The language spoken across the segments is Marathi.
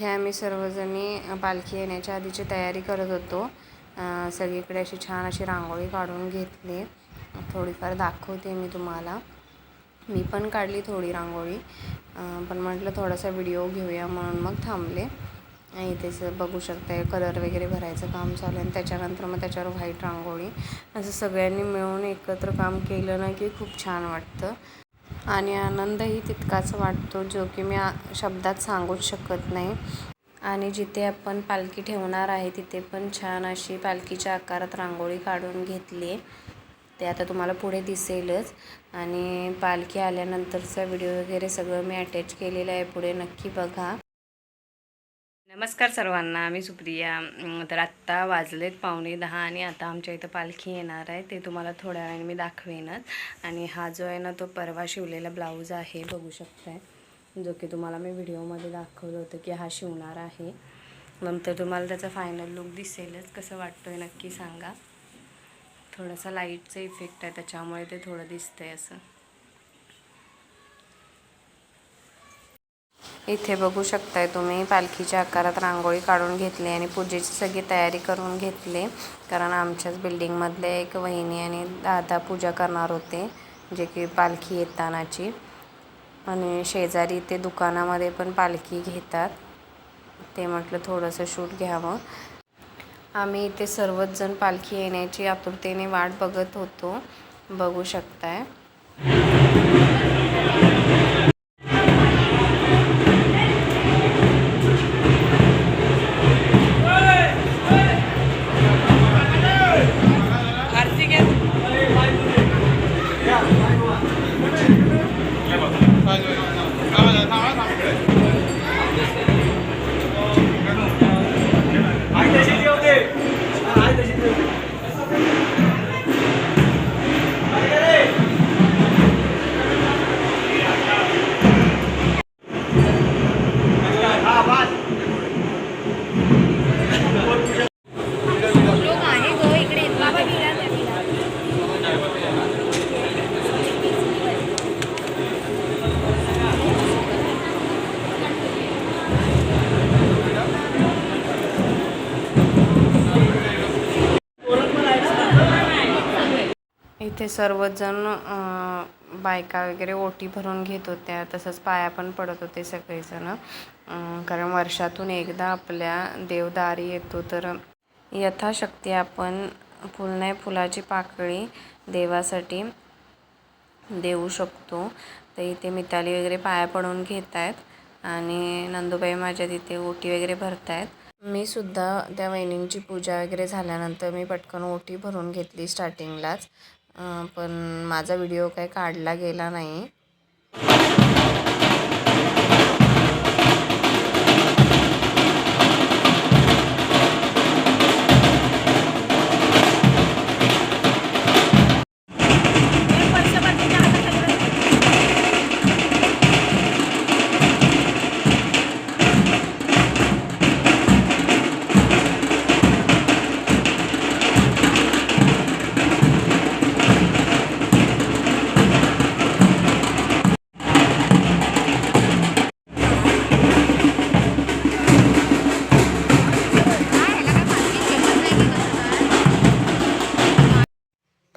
इथे आम्ही सर्वजणी पालखी येण्याच्या आधीची तयारी करत होतो. सगळीकडे अशी छान अशी रांगोळी काढून घेतली. थोडीफार दाखवते मी तुम्हाला. मी पण काढली थोडी रांगोळी. पण म्हटलं थोडासा व्हिडिओ घेऊया म्हणून मग थांबले. आणि इथेच बघू शकता कलर वगैरे भरायचं काम चालू आहे आणि त्याच्यानंतर मग त्याच्यावर व्हाईट रांगोळी. असं सगळ्यांनी मिळून एकत्र काम केलं ना की खूप छान वाटतं. आणि आनंदही तितकाच वाटतो जो की मी शब्दात सांगूच शकत नाही. आणि जिथे आपण पालखी ठेवणार आहे तिथे पण छान अशी पालखीच्या आकारात रांगोळी काढून घेतली आहे. ते आता तुम्हाला पुढे दिसेलच. आणि पालखी आल्यानंतरचा व्हिडिओ वगैरे सगळं मी अटॅच केलेलं आहे. पुढे नक्की बघा. नमस्कार सर्वांना मी सुप्रिया. तर आत्ता वाजलेत पावणे दहा आणि आता आमच्या इथं पालखी येणार आहे. ते तुम्हाला थोड्या वेळाने मी दाखवेनच. आणि हा जो आहे ना तो परवा शिवलेला ब्लाऊज आहे बघू शकताय. जो की तुम्हाला मी व्हिडिओमध्ये दाखवलं होतं की हा शिवणार आहे. नंतर तुम्हाला त्याचा फायनल लुक दिसेलच कसं वाटतोय नक्की सांगा. थोडासा लाईटचा इफेक्ट आहे त्याच्यामुळे ते थोडं दिसतंय असं. इथे बघू शकताय तुम्ही. पालखीच्या आकारात रांगोळी काढून घेतली आणि पूजेची सगळी तयारी करून घेतली. कारण आमच्याच बिल्डिंगमधले एक वहिनी आणि दादा पूजा करणार होते जे की पालखी येतानाची. आणि शेजारी ते दुकानामध्ये पण पालखी घेतात. ते म्हटलं थोडंसं शूट घ्यावं. आम्ही इथे सर्वच जण पालखी येण्याची आतुरतेने वाट बघत होतो. बघू शकताय. इथे सर्वजण बायका वगैरे ओटी भरून घेत होत्या. तसंच पाया पण पडत होते सगळेजण. कारण वर्षातून एकदा आपल्या देवदारी येतो. तर यथाशक्ती आपण फुल नाही फुलाची पाकळी देवासाठी देऊ शकतो. तर इथे मिताली वगैरे पाया पडून घेत आहेत आणि नंदुबाई माझ्या तिथे ओटी वगैरे भरत आहेत मी सुद्धा त्या वहिनींची पूजा वगैरे झाल्यानंतर मी पटकन ओटी भरून घेतली स्टार्टिंगलाच पण माझा व्हिडिओ काही काढला गेला नाही.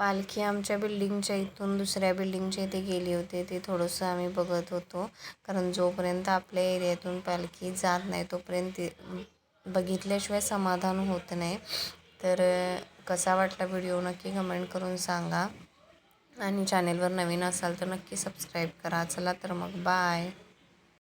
पालखी आमच्या बिल्डिंगच्या इथून दुसऱ्या बिल्डिंगच्या इथे गेली होती. ते थोडंसं आम्ही बघत होतो. कारण जोपर्यंत आपल्या एरियातून पालखी जात नाही तोपर्यंत बघितल्याशिवाय समाधान होत नाही. तर कसा वाटला व्हिडिओ नक्की कमेंट करून सांगा. आणि चॅनेलवर नवीन असाल तर नक्की सबस्क्राईब करा. चला तर मग बाय.